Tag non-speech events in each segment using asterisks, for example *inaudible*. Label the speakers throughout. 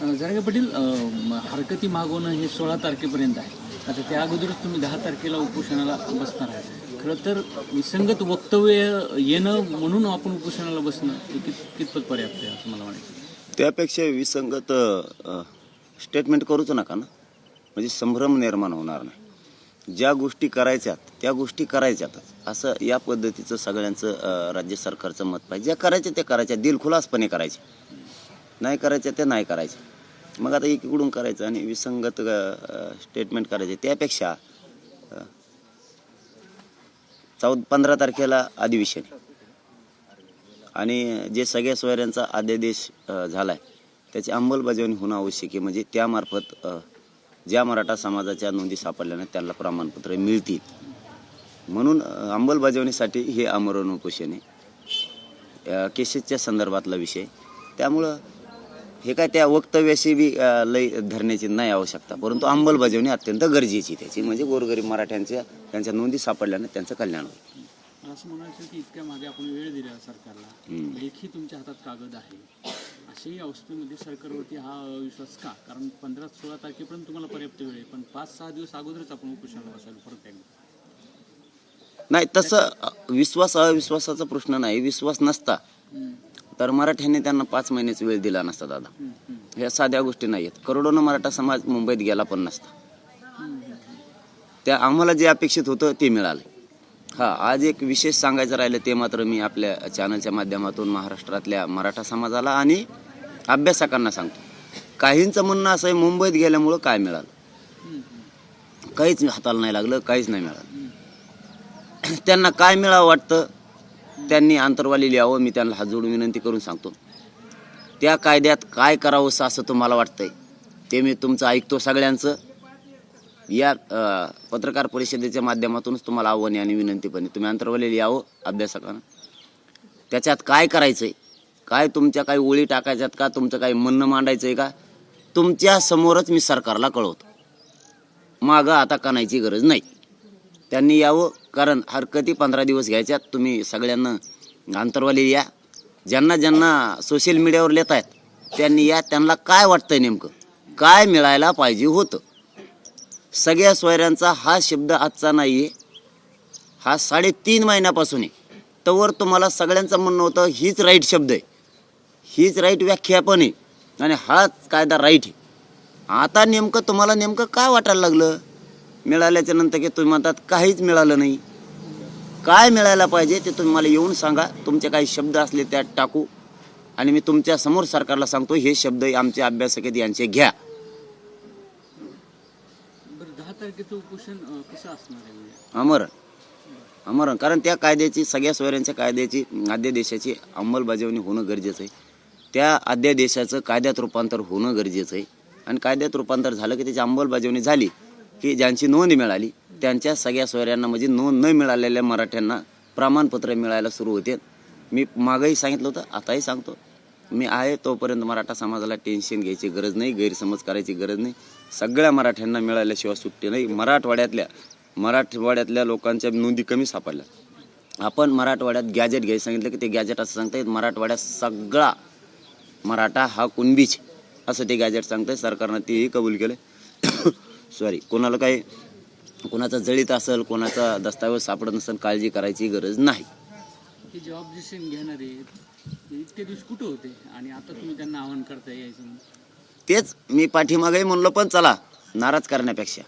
Speaker 1: जरागे पाटील हरकती मागवणं हे सोळा तारखेपर्यंत आहे. आता त्या अगोदरच तुम्ही दहा तारखेला उपोषणाला बसणार आहे. खरं तर विसंगत वक्तव्य येणं म्हणून आपण उपोषणाला बसणं हे कित कितपत पर्याप्त आहे असं मला वाटतं?
Speaker 2: त्यापेक्षा विसंगत स्टेटमेंट करूच नका ना. म्हणजे संभ्रम निर्माण होणार नाही. ज्या गोष्टी करायच्यात त्या गोष्टी करायच्यातच. असं या पद्धतीचं सगळ्यांचं राज्य सरकारचं मत पाहिजे. ज्या करायच्या त्या करायच्या. दिलखुलासपणे करायचे. नाही करायच्या त्या नाही करायच्या. मग आता एकीकडून करायचं आणि विसंगत स्टेटमेंट करायचे. त्यापेक्षा चौद पंधरा तारखेला अधिवेशन आणि जे सगळ्या सोयऱ्यांचा अध्यादेश झाला आहे त्याची अंमलबजावणी होणं आवश्यक आहे. म्हणजे त्यामार्फत ज्या मराठा समाजाच्या नोंदी सापडल्यानं त्यांना प्रमाणपत्र मिळतील. म्हणून अंमलबजावणीसाठी हे आमरण उपोषण आहे केसेसच्या संदर्भातला विषय. त्यामुळं हे काय त्या वक्तव्याशी बी लय धरण्याची नाही आवश्यकता. परंतु अंमलबजावणी अत्यंत गरजेची त्याची. म्हणजे गोरगरीब मराठ्यांच्या त्यांच्या नोंदी सापडल्या नाहीत त्यांचं कल्याण होईल.
Speaker 1: असं म्हणायचं की इतक्या मागे आपण वेळ दिला सरकारला. लेखी तुमच्या हातात कागद आहे. अशाही अवस्थेमध्ये सरकारवरती हा अविश्वास का? कारण पंधरा सोळा तारखेपर्यंत तुम्हाला पर्याप्त वेळ आहे. पण पाच सहा दिवस अगोदरच आपण उपोषणाला बसायला परत एकदा
Speaker 2: नाही तसं विश्वास अविश्वासाचा प्रश्न नाही. विश्वास नसता. तर मराठ्यांनी त्यांना पाच महिन्याचा वेळ दिला नसता दादा. ह्या साध्या गोष्टी नाही आहेत करोडोनं मराठा समाज मुंबईत गेला पण नसता. त्या आम्हाला जे अपेक्षित होतं ते मिळालं. हा आज एक विशेष सांगायचं राहिलं ते मात्र मी आपल्या चॅनलच्या माध्यमातून महाराष्ट्रातल्या मराठा समाजाला आणि अभ्यासकांना सांगतो. काहींचं म्हणणं असं आहे मुंबईत गेल्यामुळं काय मिळालं? काहीच हाताला नाही लागलं काहीच नाही मिळालं. त्यांना काय मिळावं वाटतं? त्यांनी आंतरवाली लिहावं मी त्यांना हात जोडून विनंती करून सांगतो. त्या कायद्यात काय करावंसं असं तुम्हाला वाटतंय ते मी तुमचं ऐकतो सगळ्यांचं. या पत्रकार परिषदेच्या माध्यमातूनच तुम्हाला आव्हाने आणि विनंती पण तुम्ही अंतरवाले लिहावं अभ्यासकांना. त्याच्यात काय करायचंय? काय तुमच्या काही ओळी टाकायच्यात का? तुमचं काही म्हणणं आहे का? तुमच्या समोरच मी सरकारला कळवतो. मागं आता कानायची गरज नाही. त्यांनी यावं कारण हरकती पंधरा दिवस घ्यायच्यात. तुम्ही सगळ्यांना आंतरवाली या. ज्यांना ज्यांना सोशल मीडियावर लेत आहेत त्यांनी या. त्यांना काय वाटतंय नेमकं? काय मिळायला पाहिजे होतं? सगळ्या सोयऱ्यांचा हा शब्द आजचा नाही आहे हा साडेतीन महिन्यापासून आहे. तवर तुम्हाला सगळ्यांचं म्हणणं होतं हीच राईट शब्द आहे. हीच राईट व्याख्या पण आहे. आणि हाच कायदा राईट आहे. आता नेमकं तुम्हाला नेमकं काय वाटायला लागलं? मिळाल्याच्या नंतर की तुम्ही म्हणतात काहीच मिळालं नाही. काय मिळायला पाहिजे ते तुम्ही मला येऊन सांगा. तुमचे काही शब्द असले त्यात टाकू. आणि मी तुमच्यासमोर सरकारला सांगतो हे शब्द आमचे अभ्यासक आहेत यांचे घ्या.
Speaker 1: म्हणजे?
Speaker 2: अमर. अमर. कारण त्या कायद्याची सगळ्या सोयऱ्यांच्या कायद्याची अध्यादेशाची अंमलबजावणी होणं गरजेचं आहे. त्या अध्यादेशाचं कायद्यात रूपांतर होणं गरजेचं आहे. आणि कायद्यात रूपांतर झालं की त्याची अंमलबजावणी झाली की ज्यांची नोंद मिळाली त्यांच्या सगळ्या सोयऱ्यांना म्हणजे नोंद न मिळालेल्या मराठ्यांना प्रमाणपत्र मिळायला सुरू होते. मी मागंही सांगितलं होतं आताही सांगतो. मी आहे तोपर्यंत मराठा समाजाला टेन्शन घ्यायची गरज नाही गैरसमज करायची गरज नाही. सगळ्या मराठ्यांना मिळाल्याशिवाय सुट्टी नाही. मराठवाड्यातल्या मराठवाड्यातल्या लोकांच्या नोंदी कमी सापडल्या. आपण मराठवाड्यात गॅजेट घ्यायचं सांगितलं की ते गॅजेट असं सांगतायत मराठवाड्यात सगळा मराठा हा कुणबीच असं ते गॅजेट सांगतंय. सरकारनं तेही कबूल केलं सॉरी कोणाला काही कोणाचा जळीत असेल कोणाचा दस्तावेज सापडत नसेल काळजी करायची गरज नाही.
Speaker 1: जे ऑब्जेक्शन घेणारे ते इतके दिवस कुठं होते? आणि आता तुम्ही त्यांना आवाहन करता यायचं
Speaker 2: तेच मी पाठीमागेही म्हणलो पण चला नाराज करण्यापेक्षा.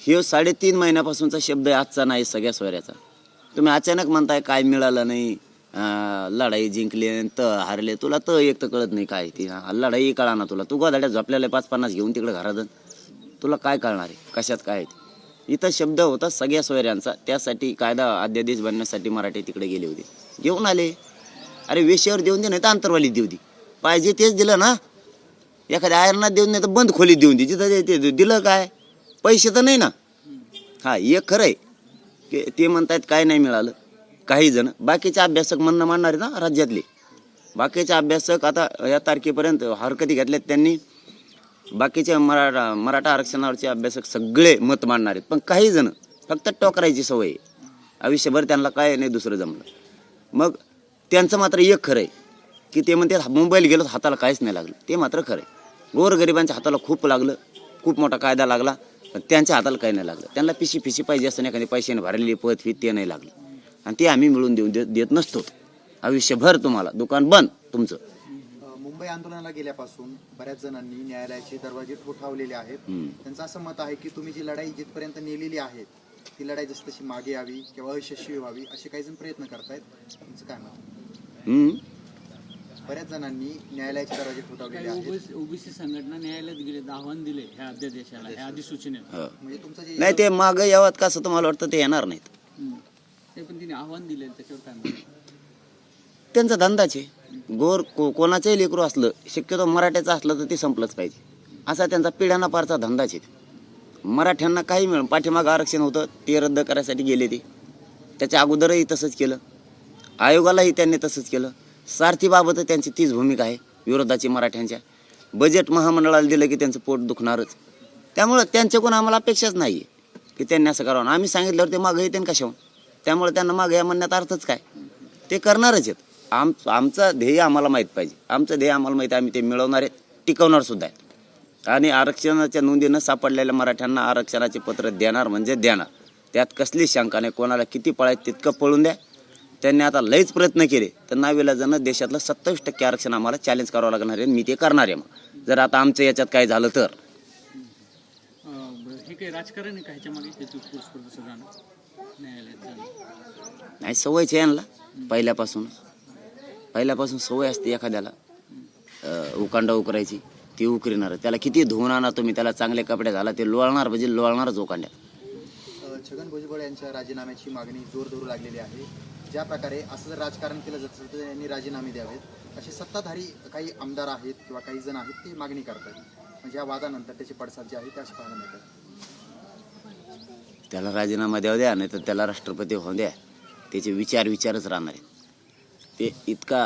Speaker 2: हे साडेतीन महिन्यापासूनचा शब्द आहे आजचा नाही सगळ्या सोयऱ्याचा. तुम्ही अचानक म्हणताय काय मिळालं नाही लढाई जिंकली आणि त हारले. तुला तर एक तर कळत नाही काय ती. लढाई कळा ना तुला. तू गोदाड्यात झोपलेला आहे पाच पन्नास घेऊन तिकडे घरात. तुला काय कळणार आहे? कशात काय आहे इथं शब्द होता सगळ्या सोयऱ्यांचा. त्यासाठी कायदा अध्यादेश बनण्यासाठी मराठी तिकडे गेले होते. घेऊन आले. अरे वेशेवर देऊन दे नाही तर अंतरवालीत देऊ दे. पाहिजे तेच दिलं ना. एखाद्या आयरनात देऊन नाही तर बंद खोलीत देऊन दे. जिथं ते- दिलं काय? पैसे तर नाही ना. हा एक खरं आहे. की ते म्हणतायत काय नाही मिळालं. काही जण. बाकीचे अभ्यासक म्हणणं मानणारे आहे ना राज्यातले. बाकीचे अभ्यासक आता या तारखेपर्यंत हरकती घेतल्यात त्यांनी. बाकीच्या मराठा मराठा आरक्षणावरचे अभ्यासक सगळे मत मांडणार आहेत. पण काही जण फक्त टोकरायची सवय आहे. आयुष्यभर त्यांना काय नाही दुसरं जमलं. मग त्यांचं मात्र एक खरं आहे की ते म्हणते मोबाईल गेलो हाताला काहीच नाही लागलं. ते मात्र खरं आहे. गोरगरिबांच्या हाताला खूप लागलं खूप मोठा कायदा लागला पण त्यांच्या हाताला काही नाही लागलं. त्यांना पिशी पिशी पाहिजे असं एखादी पैशाने भरलेली पद फी ते नाही लागलं. आणि ते आम्ही मिळून देऊन देत देत नसतो. आयुष्यभर तुम्हाला दुकान बंद तुमचं.
Speaker 3: मुंबई आंदोलनाला गेल्यापासून बऱ्याच जणांनी न्यायालयाचे दरवाजे ठोठावलेले आहेत. त्यांचं असं मत आहे की तुम्ही जी लढाई जिथपर्यंत नेलेली आहे ती लढाई जशी तशी मागे यावी किंवा अयशस्वी व्हावी असे काही जण प्रयत्न करतायत. तुमचं काय मत?
Speaker 2: हम्म.
Speaker 3: बऱ्याच जणांनी न्यायालयाचे दरवाजे ठोठावलेले आहेत.
Speaker 1: ओबीसी संघटना न्यायालयात गेले आव्हान दिले ह्या अध्यादेशाला ह्या अधिसूचनेला.
Speaker 2: हो.
Speaker 3: म्हणजे तुमचं जे
Speaker 2: नाही ते मागं यावं का असं तुम्हाला वाटतं ते येणार नाहीत?
Speaker 1: पण तिने आव्हान दिले त्याच्यावर काय
Speaker 2: त्यांचा धंदाच आहे. गोर को कोणाचंही लेकरू असलं शक्यतो मराठ्याचं असलं तर ते संपलंच पाहिजे. असा त्यांचा पिढ्यांना पारचा धंदाच आहे. मराठ्यांना काही मिळून पाठीमागं आरक्षण होतं ते रद्द करायसाठी गेले ते. त्याच्या अगोदरही तसंच केलं. आयोगालाही त्यांनी तसंच केलं. सारथीबाबत त्यांची तीच भूमिका आहे विरोधाची मराठ्यांच्या. बजेट महामंडळाला दिलं की त्यांचं पोट दुखणारच. त्यामुळं त्यांच्याकडून आम्हाला अपेक्षाच नाही आहे की त्यांनी असं करावं. आम्ही सांगितल्यावर ते मागं येते कशावर त्यामुळे त्यांना मागं या म्हणण्यात अर्थच काय? ते करणारच आहेत. आम आमचं ध्येय आम्हाला माहीत पाहिजे. आमचं ध्येय आम्हाला माहीत आहे आम्ही ते मिळवणार आहेत टिकवणार सुद्धा आहेत. आणि आरक्षणाच्या नोंदीनं सापडलेल्या मराठ्यांना आरक्षणाचे पत्र देणार म्हणजे देणार. त्यात कसली शंका नाही कोणाला किती पळायचं तितकं पळून द्या. त्यांनी आता लयच प्रयत्न केले तर नाविलाजानं देशातलं सत्तावीस टक्के आरक्षण आम्हाला चॅलेंज करावं लागणार आहे मी ते करणार आहे मग. जर आता आमचं याच्यात काय झालं तर.
Speaker 1: हे राजकारण आहे
Speaker 2: नाही सवयच आहे यांना पहिल्यापासून पहिल्यापासून सवय असते एखाद्याला. उकांडा उकरायची ती उकरीणार. त्याला किती धुवून आणा तुम्ही त्याला चांगले कपडे घाला ते लोळणार म्हणजे लोळणारच उकांड्यात.
Speaker 3: अ, छगन भुजबळ यांच्या राजीनाम्याची मागणी जोर धरू लागलेली आहे. ज्या प्रकारे असं जर राजकारण केलं जातं तर यांनी राजीनामे द्यावेत. असे सत्ताधारी काही आमदार आहेत किंवा काही जण आहेत ते मागणी करतात. म्हणजे या वादानंतर त्याचे पडसाद जे आहेत ते असे पाहायला मिळतात.
Speaker 2: त्याला राजीनामा द्यावा द्या नाही तर त्याला राष्ट्रपती होऊ द्या. त्याचे विचार विचारच राहणार आहेत. ते इतका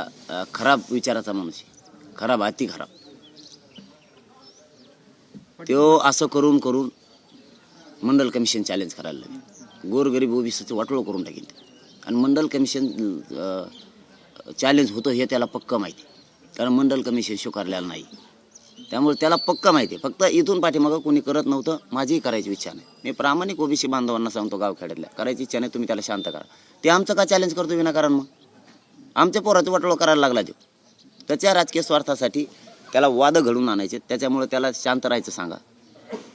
Speaker 2: खराब विचाराचा माणूस आहे. खराब अति खराब. तो असं करून करून मंडल कमिशन चॅलेंज करायला लागेल. गोरगरीब ओबीसीचं वाटोळं करून टाकेल ते. आणि मंडल कमिशन चॅलेंज होतं हे त्याला पक्क माहिती. आहे. कारण मंडल कमिशन स्वीकारलेलं नाही. त्यामुळे त्याला पक्क माहिती आहे. फक्त इथून पाठीमागं कोणी करत नव्हतं माझीही करायची इच्छा नाही. मी प्रामाणिक ओबीसी बांधवांना सांगतो गावखेड्यातल्या करायची इच्छा नाही तुम्ही त्याला शांत करा. ते आमचं का चॅलेंज करतो विनाकारण मग? आमच्या पोराचं वाटलो करायला लागला तो त्याच्या राजकीय स्वार्थासाठी त्याला वाद घडून आणायचे. त्याच्यामुळे त्याला शांत राहायचं सांगा.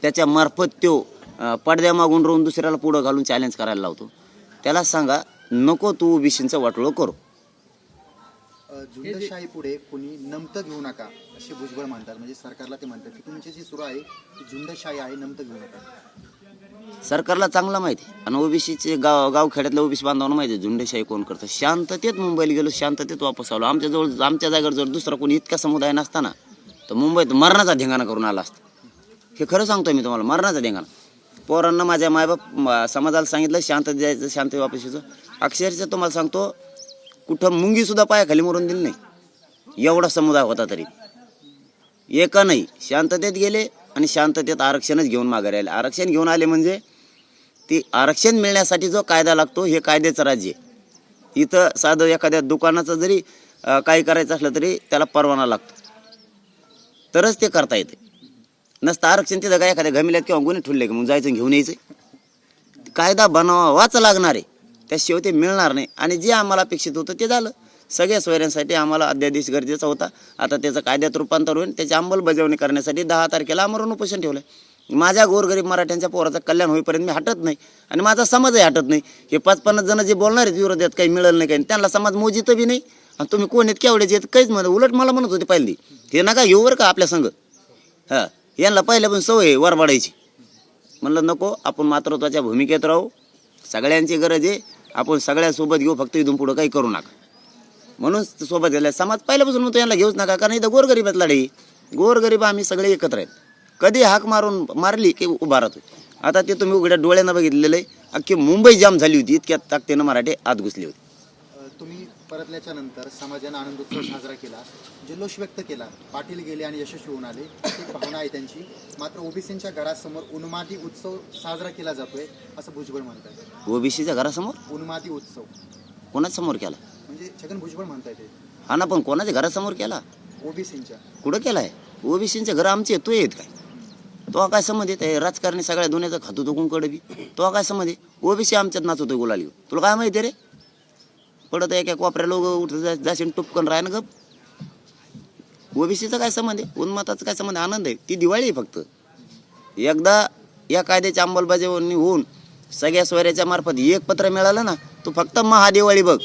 Speaker 2: त्याच्या मार्फत तो पडद्या मागून राहून दुसऱ्याला पुढं घालून चॅलेंज करायला लावतो. त्याला सांगा नको तू ओबीसीचं वाटोळं करू.
Speaker 3: झुंडशाही पुढे कोणी नमतं घेऊ नका असे भुजबळ म्हणतात. म्हणजे सरकारला ते म्हणतात की तुमची जी सुरू आहे झुंडशाही आहे नमतं घेऊ नका.
Speaker 2: सरकारला चांगलं माहिती आहे. आणि ओबीसीचे गाव गावखेड्यातल्या ओबीसी बांधवांना माहिती आहे झुंडेशाही कोण करतं? शांततेत मुंबईला गेलो शांततेत वापस आलो. आमच्याजवळ आमच्या जागेवर जर दुसरा कोणी इतका समुदाय नसताना तर मुंबईत मरणाचा धिंगाणा करून आला असता. हे खरं सांगतोय मी तुम्हाला मरणाचा धिंगाणा. पोरांना माझ्या मायबाप समाजाला सांगितलं शांत द्यायचं शांत वापस यायचं. अक्षरशः तुम्हाला सांगतो कुठं मुंगीसुद्धा पायाखाली मरून दिली नाही. एवढा समुदाय होता तरी. एका नाही शांततेत गेले आणि शांततेत आरक्षणच घेऊन माघारी आले आरक्षण घेऊन आले म्हणजे ती आरक्षण मिळण्यासाठी जो कायदा लागतो हे कायद्याचं राज्य इथं साधं एखाद्या दुकानाचं जरी काही करायचं असलं तरी त्याला परवाना लागतो. तरच ते करता येते. नसतं आरक्षण तिथं काय एखाद्या घमिल्यात किंवा गुन्हे ठुलले की मग जायचं घेऊन यायचं. कायदा बनवावाच लागणार आहे. त्याशिवाय ते मिळणार नाही. आणि जे आम्हाला अपेक्षित होतं ते झालं. सगळ्या सोयऱ्यांसाठी आम्हाला अध्यादेश गरजेचा होता. आता त्याचं कायद्यात रूपांतर होईल. त्याची अंमलबजावणी करण्यासाठी दहा तारखेला आमरण उपोषण ठेवलं माझ्या गोरगरीब मराठ्यांच्या पोराचं कल्याण होईपर्यंत मी हटत नाही. आणि माझा समाजही हटत नाही. हे पाच पन्नास जण जे बोलणार आहेत विरोधात काही मिळेल नाही काही. त्यांना समाज मोजित बी नाही. आणि तुम्ही कोण आहेत केवढ्याचे आहेत काहीच म्हणत उलट मला म्हणत होते पहिली हे नका घेऊ बरं का आपल्या संघ. हां. यांना पहिल्या पण सवय आहे वरबाडायची म्हणलं नको आपण मातृत्वाच्या भूमिकेत राहू. सगळ्यांची गरज आहे. आपण सगळ्यासोबत घेऊ फक्त इथून पुढं काही करू नका. म्हणून सोबत गेल्या समाज पहिल्यापासून म्हणतो यांना घेऊच नका कारण इथं गोरगरीबात लढाई गोरगरीब आम्ही सगळे एकत्र आहेत. कधी हाक मारून मारली की उभा राहतो आता ते तुम्ही उघड्या डोळ्यानं बघितलेलं आहे. अख्खी मुंबई जाम झाली होती इतक्या ताकदीनं मराठे आत घुसले होते.
Speaker 3: तुम्ही परतल्याच्या नंतर समाजानं आनंदोत्सव साजरा केला जल्लोष व्यक्त केला पाटील गेले आणि यशस्वी होऊन आले. ही भावना आहे त्यांची. मात्र ओबीसींच्या घरासमोर उन्मादी उत्सव साजरा केला जातोय असं भुजबळ म्हणतात.
Speaker 2: ओबीसीच्या घरासमोर?
Speaker 3: उन्मादी उत्सव.
Speaker 2: कोणाच समोर केला?
Speaker 3: म्हणजे छगन भुजबळ म्हणताय ते.
Speaker 2: हा ना पण कोणाच्या घरासमोर केला?
Speaker 3: ओबीसींच्या.
Speaker 2: कुठं केला आहे ओबीसीचे घर आमचे तो येत काय? तो काय संबंध येत आहे? राजकारणी सगळ्या दुनियाचं खातो तो कोणकडे बी. तो काय संबंध आहे? ओबीसी आमच्यात नाचवतोय गुलाली तुला काय माहिती रे? पडत एका कोपऱ्या लोक उठत जाशील टुपकन राह ना गप. ओबीसीचा काय संबंध आहे? उन्माताचा काय संबंध आहे? आनंद आहे. ती दिवाळी आहे फक्त. एकदा या कायद्याची अंमलबजावणी होऊन सगळ्या स्वैराच्या मार्फत एक पत्र मिळालं ना तू फक्त महादिवाळी बघ.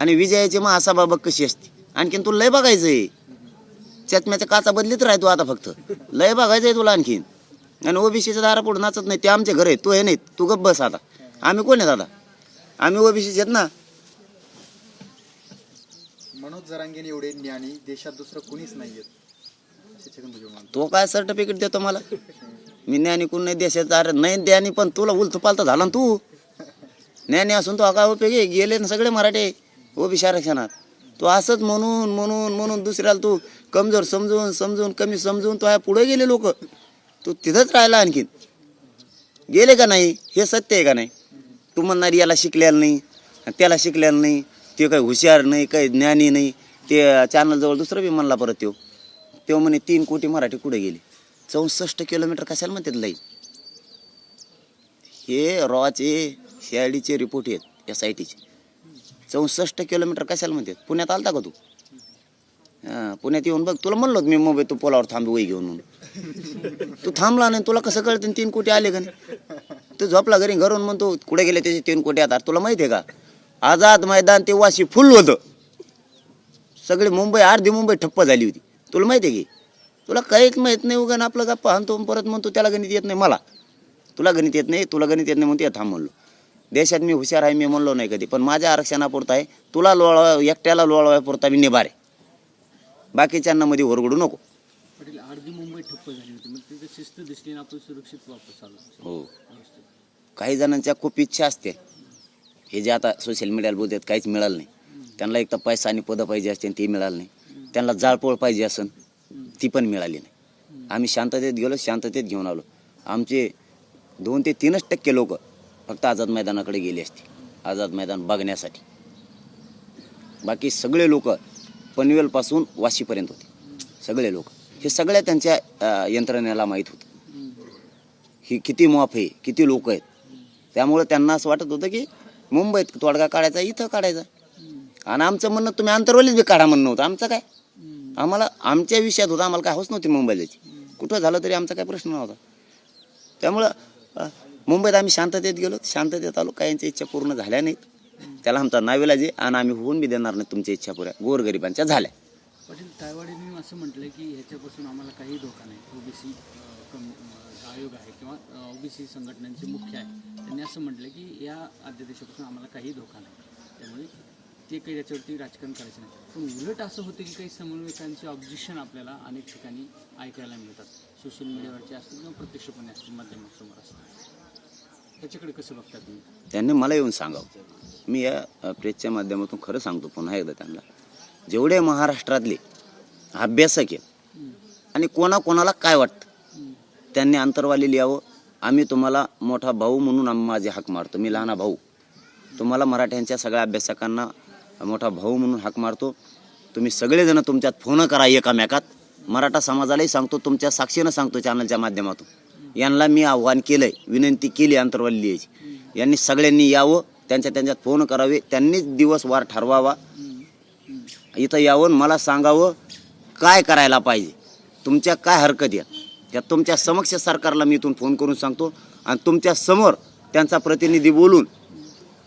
Speaker 2: आणि विजयाची महासभा बघ कशी असते? आणखीन तुला लय बघायचं आहे चष्म्याच्या काचा बदलीत राहतो आता फक्त. लय बघायचं आहे तुला आणखीन. आणि ओबीसीच्या दारा पुढे नाचत नाही ते आमचे घर आहे तू हे नाही तू गप्प बस आता. आम्ही कोण आहेत आता? आम्ही ओबीसीचे आहेत ना.
Speaker 3: मनोज जरांगेने एवढे ज्ञानी देशात दुसरं कुणीच म्हणतात.
Speaker 2: तो काय सर्टिफिकेट देतो मला? मी ज्ञानी कोण नाही देशाचा अरे नाही ज्ञानी पण तुला उलथ पालत झाला ना तू? ज्ञानी असून तो काय उपयोग गेले ना सगळे मराठे. ओबीसी आरक्षणात तो असंच म्हणून म्हणून म्हणून दुसऱ्याला तू कमजोर समजून समजून कमी समजून तो पुढे गेले लोक. तू तिथंच राहिला आणखीन. गेले का नाही? हे सत्य आहे का नाही? तू म्हणणार याला शिकलेलं नाही त्याला शिकलेलं नाही. ते काही हुशार नाही काही ज्ञानी नाही. ते चॅनलजवळ दुसरं बी म्हणला परत त्यो. तेव्हा म्हणे तीन कोटी मराठी कुठे गेले? चौसष्ट किलोमीटर कशाला म्हणतात लाईन हे रॉचे शेआडीचे रिपोर्ट आहेत एस आय टीचे चौसष्ट किलोमीटर कशाला म्हणते? पुण्यात आलता का तू? हां पुण्यात येऊन बघ. तुला म्हणलो मी मुंबई तू पोलावर थांब वही घेऊन म्हणून. तू थांबला नाही तुला कसं कळतं तीन कोटी आले का नाही? तू झोपला घरी घरून म्हणतो कुठे गेले त्याचे तीन कोटी आता? तुला माहिती आहे का? आझाद मैदान ते वाशी फुल होतं. सगळी मुंबई अर्धी मुंबई ठप्प झाली होती. तुला माहिती आहे की? तुला काहीच माहीत नाही उगा आपलं गप्पा आणतो परत म्हणतो त्याला गणित येत नाही मला. तुला गणित येत नाही तुला गणित येत नाही म्हणतो थांब म्हणलो. देशात मी हुशार आहे मी म्हणलो नाही कधी. पण माझ्या आरक्षणापुरता आहे. तुला लोळवा एकट्याला लोळवायपुरता मी निभार. आहे बाकीच्यांना मध्ये ओरगडू नको.
Speaker 1: पाटील अर्धी मुंबई ठप्प झाली होती. मग तिथे शिस्त दिसली आणि आपण सुरक्षित वापस आलो.
Speaker 2: हो. काही जणांच्या खूप इच्छा असते. हे जे आता सोशल मीडियाला बोलतात काहीच मिळालं नाही. त्यांना एक तर पैसा आणि पदं पाहिजे असते ते मिळालं नाही. त्यांना जाळपोळ पाहिजे असन ती पण मिळाली नाही. आम्ही शांततेत गेलो शांततेत घेऊन आलो. आमचे दोन ते तीनच टक्के लोक फक्त आझाद मैदानाकडे गेली असती. आझाद मैदान बघण्यासाठी. बाकी सगळे लोक पनवेलपासून वाशीपर्यंत होते. सगळे लोक. हे सगळ्या त्यांच्या यंत्रणेला माहीत होतं. ही किती मॉफ आहे किती लोक आहेत. त्यामुळे त्यांना असं वाटत होतं की मुंबईत तोडगा काढायचा इथं काढायचा. आणि आमचं म्हणणं तुम्ही आंतरवालीच बी काढा म्हणणं होतं. आमचं काय? आम्हाला आमच्या विषयात होतं. आम्हाला काय हौस नव्हती मुंबईला कुठं झालं तरी आमचा काय प्रश्न नव्हता. त्यामुळं मुंबईत आम्ही शांततेत गेलो. शांततेत आलो. काहींच्या इच्छा पूर्ण झाल्या नाहीत. त्याला आमचा नावेला जे आणि आम्ही होऊन बी देणार नाही तुमच्या इच्छा पुऱ्या. गोरगरिबांच्या झाल्या.
Speaker 1: पाटील तायवाडींनी असं म्हटलं की ह्याच्यापासून आम्हाला काही धोका नाही. ओबीसी आयोग आहे किंवा ओबीसी संघटनांचे मुख्य आहे. त्यांनी असं म्हटलं की या अध्यादेशापासून आम्हाला काही धोका नाही. त्यामुळे ते काही याच्यावरती राजकारण करायचं नाही. पण उलट असं होतं की काही समन्वयकांचे ऑब्जेक्शन आपल्याला अनेक ठिकाणी ऐकायला मिळतात. सोशल मीडियावरचे असतील किंवा प्रत्यक्षपणे असतील माध्यमासमोर असतात त्याच्याकडे कसं बघता तुम्ही?
Speaker 2: त्यांनी मला येऊन सांगावं. मी या अ, प्रेसच्या माध्यमातून खरं सांगतो पुन्हा एकदा त्यांना. जेवढे महाराष्ट्रातले अभ्यासक आहेत आणि कोणाकोणाला काय वाटतं? त्यांनी अंतरवाली लिहावं आम्ही तुम्हाला मोठा भाऊ म्हणून आम्ही माझे हाक मारतो. मी लहाना भाऊ. तुम्हाला मराठ्यांच्या सगळ्या अभ्यासकांना मोठा भाऊ म्हणून हाक मारतो. तुम्ही सगळेजण तुमच्यात फोन करा एकामेकात. मराठा समाजालाही सांगतो तुमच्या साक्षीनं सांगतो चॅनलच्या माध्यमातून. यांना मी आव्हान केलंय विनंती केली अंतरवाली लिहायची यांनी सगळ्यांनी यावं त्यांच्या त्यांच्यात फोन करावे त्यांनीच दिवस वार ठरवावा. इथं यावं मला सांगावं काय करायला पाहिजे? तुमच्या काय हरकत या त्या तुमच्या समक्ष सरकारला मी इथून फोन करून सांगतो आणि तुमच्यासमोर त्यांचा प्रतिनिधी बोलून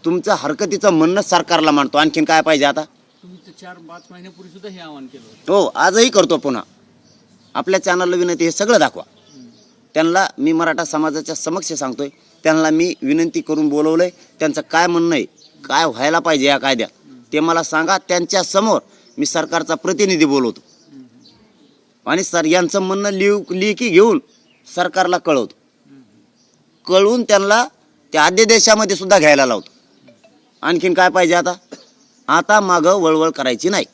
Speaker 2: तुमचं हरकतीचं म्हणणं सरकारला मांडतो. आणखीन काय पाहिजे आता?
Speaker 1: चार पाच महिन्यापूर्वी सुद्धा हे आवाहन केलं
Speaker 2: हो आजही करतो पुन्हा. आपल्या चॅनलला विनंती हे सगळं दाखवा. त्यांना मी मराठा समाजाच्या समक्ष सांगतोय. त्यांना मी विनंती करून बोलवलंय. त्यांचं काय म्हणणं आहे काय व्हायला पाहिजे या कायद्यात ते मला सांगा. त्यांच्यासमोर मी सरकारचा प्रतिनिधी बोलवतो. आणि सर यांचं म्हणणं लिहू लिखी घेऊन सरकारला कळवतो. कळवून त्यांना त्या अध्यादेशामध्ये सुद्धा घ्यायला लावतो. आणखीन काय पाहिजे आता? आता मागं वळवळ करायची नाही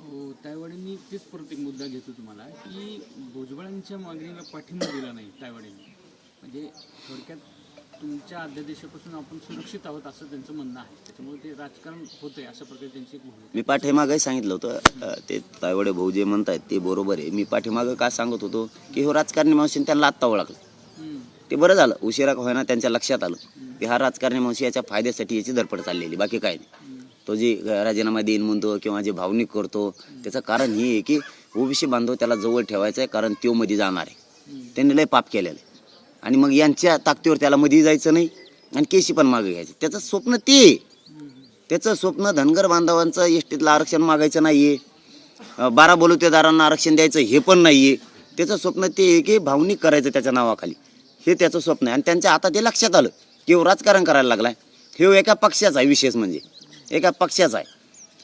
Speaker 1: हो तायवाडी मी तेच परत एक मुद्दा घेतो तुम्हाला की भुजबळांच्या मागणीला पाठिंबा दिला नाही तायवाडीने म्हणजे थोडक्यात तुमच्या अध्यादेशापासून आपण सुरक्षित आहोत असं त्यांचं म्हणणं आहे. त्याच्यामुळे ते राजकारण होतंय अशा प्रकारे त्यांची एक भूमिका
Speaker 2: मी पाठीमागं सांगितलं होतं ते तायवडे भाऊ जे म्हणतायत ते बरोबर आहे. मी पाठीमागं काय सांगत होतो की हो राजकारणी माणूस त्यांना आत्ता ओळखलं. ते बरं झालं उशिरा का होईना त्यांच्या लक्षात आलं की हा राजकारणी माणूस याच्या फायद्यासाठी याची धडपड चाललेली बाकी काय नाही. तो जे राजीनामा देईन म्हणतो किंवा जे भावनिक करतो त्याचं कारण हे आहे की ओबीसी बांधव त्याला जवळ ठेवायचं आहे कारण तो मध्ये जाणार आहे. त्यांनी लय पाप केलेलं आहे. आणि मग यांच्या ताकदीवर त्याला मध्ये जायचं नाही आणि केशी पण मागे घ्यायचं. त्याचं स्वप्न ते आहे. त्याचं स्वप्न धनगर बांधवांचं एसटीतलं आरक्षण मागायचं नाहीये. आहे बारा बलुतेदारांना आरक्षण द्यायचं हे पण नाहीये. त्याचं स्वप्न ते आहे की भावनिक करायचं त्याच्या नावाखाली. हे त्याचं स्वप्न आहे. आणि त्यांच्या आता ते लक्षात आलं की राजकारण करायला लागलाय. हे एका पक्षाचा आहे विशेष म्हणजे. एका पक्षाचा आहे.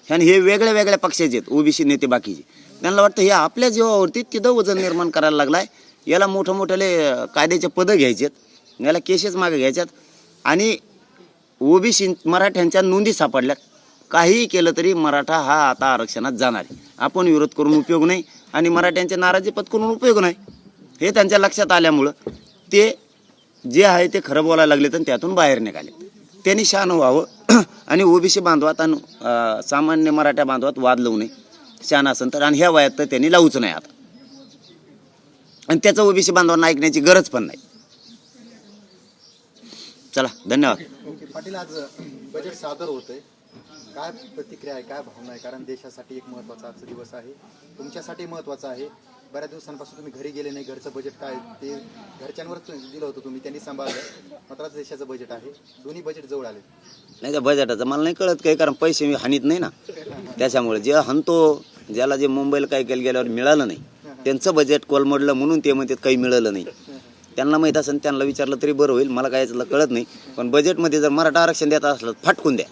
Speaker 2: आणि हे वेगळ्या वेगळ्या पक्षाचे आहेत ओबीसी नेते बाकीचे. त्यांना वाटतं हे आपल्या जीवावरती तिथं वजन निर्माण करायला लागलाय. याला मोठं मोठ्याले कायद्याचे पदं घ्यायचेत. याला केसेस मागे घ्यायच्यात. आणि ओबीसी मराठ्यांच्या नोंदी सापडल्यात. काहीही केलं तरी मराठा हा आता आरक्षणात जाणार आहे. आपण विरोध करून उपयोग नाही. आणि मराठ्यांचे नाराजी पत्करून उपयोग नाही. हे त्यांच्या लक्षात आल्यामुळं ते जे आहे ते खरं बोलायला लागले तर त्यातून बाहेर निघाले त्यांनी शान व्हावं. *clears throat* आणि ओबीसी बांधवात आणि सामान्य मराठा बांधवात वाद लावू नये. शान तर. आणि ह्या वयात तर त्यांनी लावूच नाही आता. आणि त्याचं ओबीसी बांधवांना ऐकण्याची गरज पण नाही. चला धन्यवाद.
Speaker 3: पाटील आज बजेट सादर होतंय. काय प्रतिक्रिया आहे काय भावना आहे? कारण देशासाठी एक महत्त्वाचा आजचा दिवस आहे. तुमच्यासाठी महत्त्वाचा आहे. बऱ्याच दिवसांपासून तुम्ही घरी गेले नाही घरचं बजेट काय? ते घरच्यांवरच दिलं होतं तुम्ही त्यांनी सांभाळलं. मात्र देशाचं बजेट आहे. दोन्ही बजेट जवळ आले.
Speaker 2: नाही त्या बजेटाचं मला नाही कळत काही कारण पैसे मी हानीत नाही ना. त्याच्यामुळे जे हनतो ज्याला जे मुंबईला काही केलं गेल्यावर मिळालं नाही त्यांचं बजेट कोलमडलं म्हणून ते म्हणतात काही मिळालं नाही. त्यांना माहीत असेल त्यांना विचारलं तरी बरं होईल मला काय याचं कळत नाही. पण बजेटमध्ये जर मराठा आरक्षण देत असलं तर फाटकून द्या.